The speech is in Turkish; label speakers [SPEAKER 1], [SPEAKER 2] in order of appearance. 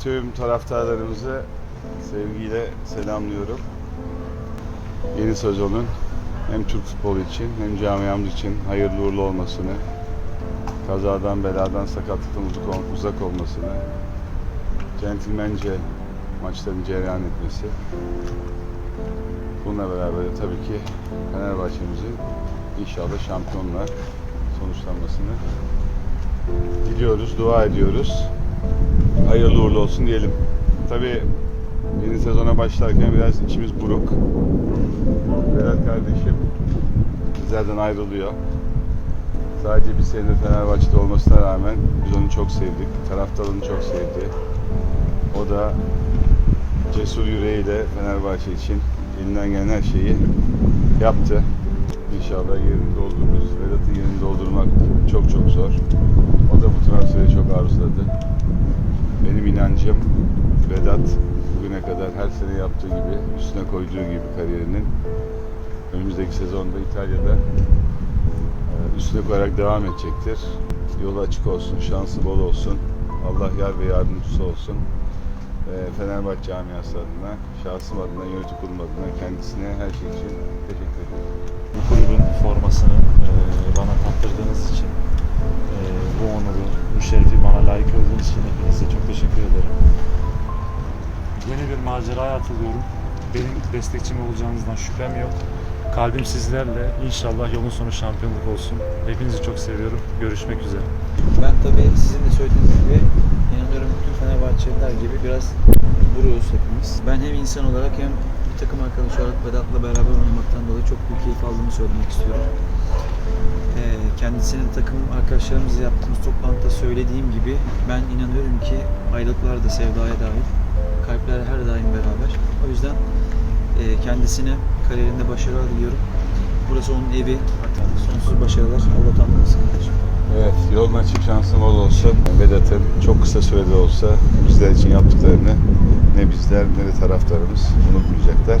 [SPEAKER 1] tüm taraftarlarımızı sevgiyle selamlıyorum. Yeni sezonun hem Türk futbolu için hem camiamız için hayırlı uğurlu olmasını, kazadan beladan sakatlıktan uzak, uzak olmasını, centilmence maçların cereyan etmesi. Bununla beraber de tabii ki Fenerbahçe'mizin inşallah şampiyonla sonuçlanmasını diliyoruz, dua ediyoruz. Hayırlı uğurlu olsun diyelim. Tabii yeni sezona başlarken biraz içimiz buruk. Vedat kardeşim bizlerden ayrılıyor. Sadece bir senedir Fenerbahçe'de olmasına rağmen biz onu çok sevdik. Taraftarını çok sevdi. O da cesur yüreğiyle Fenerbahçe için elinden gelen her şeyi yaptı. İnşallah yerini doldururuz. Vedat'ın yerini doldurmak çok çok zor. O da bu transferi çok arzuladı. İnancım Vedat bugüne kadar her sene yaptığı gibi, üstüne koyduğu gibi kariyerinin önümüzdeki sezonda İtalya'da e, üstüne koyarak devam edecektir. Yolu açık olsun, şansı bol olsun. Allah yar ve yardımcısı olsun. E, Fenerbahçe camiası adına, şahsım adına, yönetim kurulu adına kendisine her şey için teşekkür ederim.
[SPEAKER 2] bu kulübün formasını e, bana tattırdığınız için bu onuru, bu şerefi bana layık olduğunuz için hepinize çok teşekkür ederim. Yeni bir maceraya atılıyorum. Benim destekçim olacağınızdan şüphem yok. Kalbim sizlerle. İnşallah yolun sonu şampiyonluk olsun. Hepinizi çok seviyorum. Görüşmek üzere.
[SPEAKER 3] Ben tabii sizin de söylediğiniz gibi inanıyorum bütün Fenerbahçeliler gibi biraz buruyuz hepimiz. Ben hem insan olarak hem bir takım arkadaş olarak Vedat'la beraber oynamaktan dolayı çok büyük keyif aldığımı söylemek istiyorum. Ee, kendisinin takım arkadaşlarımızla yaptığımız toplantıda söylediğim gibi ben inanıyorum ki ayrılıklar da sevdaya dahil. Kalpler her daim beraber. O yüzden e, kendisine kariyerinde başarılar diliyorum. Burası onun evi. Sonsuz başarılar. Allah tanrısın kardeşim.
[SPEAKER 1] Evet, yolun açık şansın bol olsun. Vedat'ın çok kısa sürede olsa bizler için yaptıklarını ne bizler ne de taraftarımız unutmayacaklar.